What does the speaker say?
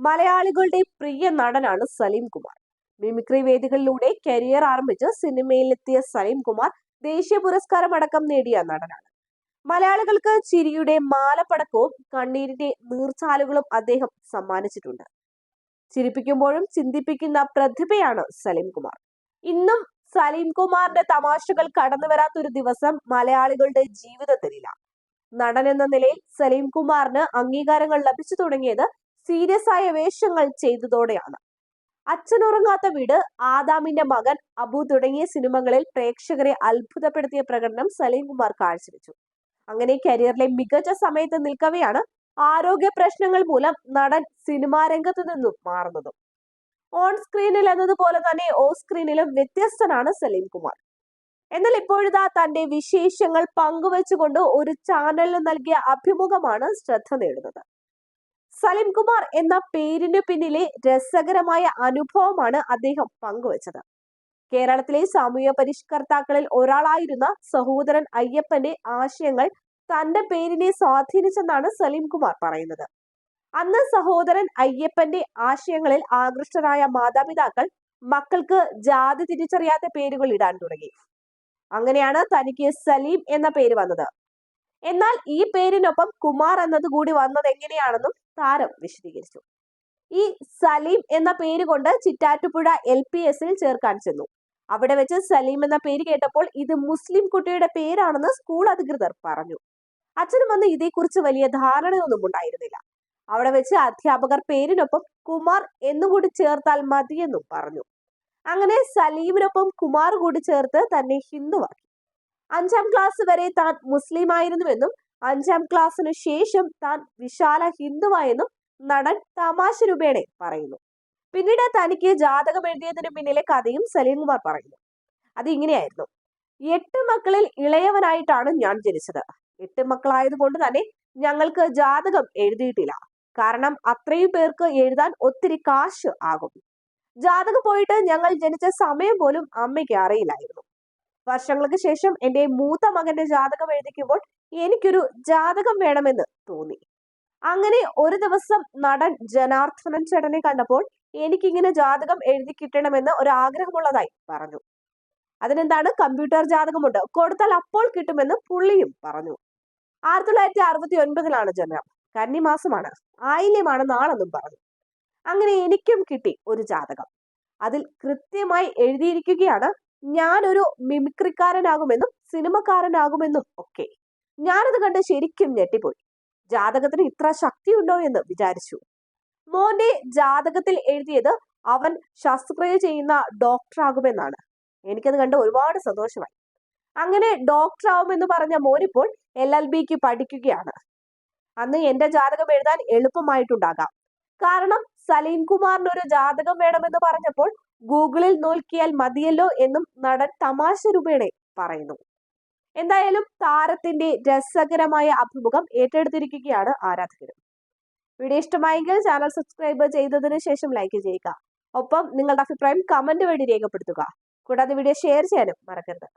മലയാളികളുടെ പ്രിയ നടനാണ് സലീം കുമാർ. മിമിക്രി വേദികളിലൂടെ കരിയർ ആരംഭിച്ച് സിനിമയിലെത്തിയ സലീം കുമാർ ദേശീയ പുരസ്കാരം അടക്കം നേടിയ നടനാണ്. മലയാളികൾക്ക് ചിരിയുടെ മാലപ്പടക്കവും കണ്ണീരിന്റെ നീർച്ചാലുകളും അദ്ദേഹം സമ്മാനിച്ചിട്ടുണ്ട്. ചിരിപ്പിക്കുമ്പോഴും ചിന്തിപ്പിക്കുന്ന പ്രതിഭയാണ് സലീം കുമാർ. ഇന്നും സലീം കുമാറിന്റെ തമാശകൾ കടന്നു വരാത്തൊരു ദിവസം മലയാളികളുടെ ജീവിതത്തിലില്ല. നടൻ എന്ന നിലയിൽ സലീം കുമാറിന് അംഗീകാരങ്ങൾ ലഭിച്ചു തുടങ്ങിയത് സീരിയസ് ആയ വേഷങ്ങൾ ചെയ്തതോടെയാണ്. അച്ഛനുറങ്ങാത്ത വീട് ആദാമിന്റെ മകൻ അബു തുടങ്ങിയ സിനിമകളിൽ പ്രേക്ഷകരെ അത്ഭുതപ്പെടുത്തിയ പ്രകടനം സലീം കുമാർ കാഴ്ചവെച്ചു. അങ്ങനെ കരിയറിലെ മികച്ച സമയത്ത് നിൽക്കവെയാണ് ആരോഗ്യ പ്രശ്നങ്ങൾ മൂലം നടൻ സിനിമാ രംഗത്തു നിന്നും മാറുന്നതും. ഓൺ സ്ക്രീനിൽ എന്നതുപോലെ തന്നെ ഓഫ് സ്ക്രീനിലും വ്യത്യസ്തനാണ് സലീം കുമാർ. എന്നാൽ ഇപ്പോഴിതാ തന്റെ വിശേഷങ്ങൾ പങ്കുവെച്ചുകൊണ്ട് ഒരു ചാനലിന് നൽകിയ അഭിമുഖമാണ് ശ്രദ്ധ നേടുന്നത്. സലിം കുമാർ എന്ന പേരിന് പിന്നിലെ രസകരമായ അനുഭവമാണ് അദ്ദേഹം പങ്കുവച്ചത്. കേരളത്തിലെ സാമൂഹ്യ പരിഷ്കർത്താക്കളിൽ ഒരാളായിരുന്ന സഹോദരൻ അയ്യപ്പന്റെ ആശയങ്ങൾ തന്റെ പേരിനെ സ്വാധീനിച്ചെന്നാണ് സലീം കുമാർ പറയുന്നത്. അന്ന് സഹോദരൻ അയ്യപ്പന്റെ ആശയങ്ങളിൽ ആകൃഷ്ടരായ മാതാപിതാക്കൾ മക്കൾക്ക് ജാതി തിരിച്ചറിയാത്ത പേരുകൾ ഇടാൻ തുടങ്ങി. അങ്ങനെയാണ് തനിക്ക് സലീം എന്ന പേര് വന്നത്. എന്നാൽ ഈ പേരിനൊപ്പം കുമാർ എന്നത് കൂടി വന്നത് എങ്ങനെയാണെന്നും താരം വിശദീകരിച്ചു. ഈ സലീം എന്ന പേര് കൊണ്ട് ചിറ്റാറ്റുപുഴ എൽ പി എസിൽ ചേർക്കാൻ ചെന്നു. അവിടെ വെച്ച് സലീം എന്ന പേര് കേട്ടപ്പോൾ ഇത് മുസ്ലിം കുട്ടിയുടെ പേരാണെന്ന് സ്കൂൾ അധികൃതർ പറഞ്ഞു. അച്ഛനും വന്ന് ഇതേക്കുറിച്ച് വലിയ ധാരണയൊന്നും ഉണ്ടായിരുന്നില്ല. അവിടെ വെച്ച് അധ്യാപകർ പേരിനൊപ്പം കുമാർ എന്നുകൂടി ചേർത്താൽ മതിയെന്നും പറഞ്ഞു. അങ്ങനെ സലീമിനൊപ്പം കുമാർ കൂടി ചേർത്ത് തന്നെ ഹിന്ദുവാക്കി. അഞ്ചാം ക്ലാസ് വരെ താൻ മുസ്ലിം ആയിരുന്നുവെന്നും അഞ്ചാം ക്ലാസ്സിനു ശേഷം താൻ വിശാല ഹിന്ദുവായെന്നും നടൻ തമാശ രൂപേണെ പറയുന്നു. പിന്നീട് തനിക്ക് ജാതകം എഴുതിയതിന് പിന്നിലെ കഥയും സലീം കുമാർ പറയുന്നു. അത് ഇങ്ങനെയായിരുന്നു. എട്ട് മക്കളിൽ ഇളയവനായിട്ടാണ് ഞാൻ ജനിച്ചത്. എട്ട് മക്കളായതുകൊണ്ട് തന്നെ ഞങ്ങൾക്ക് ജാതകം എഴുതിയിട്ടില്ല. കാരണം അത്രയും പേർക്ക് എഴുതാൻ ഒത്തിരി കാശ് ആകും. ജാതകം പോയിട്ട് ഞങ്ങൾ ജനിച്ച സമയം പോലും അമ്മയ്ക്ക് അറിയില്ലായിരുന്നു. വർഷങ്ങൾക്ക് ശേഷം എന്റെ മൂത്ത മകന്റെ ജാതകം എഴുതിക്കുമ്പോൾ എനിക്കൊരു ജാതകം വേണമെന്ന് തോന്നി. അങ്ങനെ ഒരു ദിവസം നടൻ ജനാർദ്ദനൻ ചേട്ടനെ കണ്ടപ്പോൾ എനിക്കിങ്ങനെ ജാതകം എഴുതി കിട്ടണമെന്ന് ഒരു ആഗ്രഹമുള്ളതായി പറഞ്ഞു. അതിനെന്താണ്? കമ്പ്യൂട്ടർ ജാതകമുണ്ട്. കൊടുത്താൽ അപ്പോൾ കിട്ടുമെന്ന് പുള്ളിയും പറഞ്ഞു. ആയിരത്തി തൊള്ളായിരത്തി അറുപത്തി ഒൻപതിലാണ് ജനനം കന്നിമാസമാണ്. ആയില്യമാണ് നാളെന്നും പറഞ്ഞു. അങ്ങനെ എനിക്കും കിട്ടി ഒരു ജാതകം. അതിൽ കൃത്യമായി എഴുതിയിരിക്കുകയാണ് ഞാനൊരു മിമിക്രിക്കാരനാകുമെന്നും സിനിമക്കാരനാകുമെന്നും ഒക്കെ. ഞാനത് കണ്ട് ശരിക്കും ഞെട്ടിപ്പോയി. ജാതകത്തിന് ഇത്ര ശക്തിയുണ്ടോ എന്ന് വിചാരിച്ചു. മോന്റെ ജാതകത്തിൽ എഴുതിയത് അവൻ ശസ്ത്രക്രിയ ചെയ്യുന്ന ഡോക്ടറാകുമെന്നാണ്. എനിക്കത് കണ്ട് ഒരുപാട് സന്തോഷമായി. അങ്ങനെ ഡോക്ടർ ആവുമെന്ന് പറഞ്ഞ മോനിപ്പോൾ എൽ എൽ ബിക്ക് പഠിക്കുകയാണ്. അന്ന് എന്റെ ജാതകം എഴുതാൻ എളുപ്പമായിട്ടുണ്ടാകാം. കാരണം സലീം കുമാറിന് ഒരു ജാതകം വേണമെന്ന് പറഞ്ഞപ്പോൾ ഗൂഗിളിൽ നോക്കിയാൽ മതിയല്ലോ എന്നും നടൻ തമാശ രൂപേണെ പറയുന്നു. എന്തായാലും താരത്തിന്റെ രസകരമായ അഭിമുഖം ഏറ്റെടുത്തിരിക്കുകയാണ് ആരാധകരും. വീഡിയോ ഇഷ്ടമായെങ്കിൽ ചാനൽ സബ്സ്ക്രൈബ് ചെയ്തതിനു ശേഷം ലൈക്ക് ചെയ്യുക. ഒപ്പം നിങ്ങളുടെ അഭിപ്രായം കമന്റ് വഴി രേഖപ്പെടുത്തുക. കൂടാതെ വീഡിയോ ഷെയർ ചെയ്യാനും മറക്കരുത്.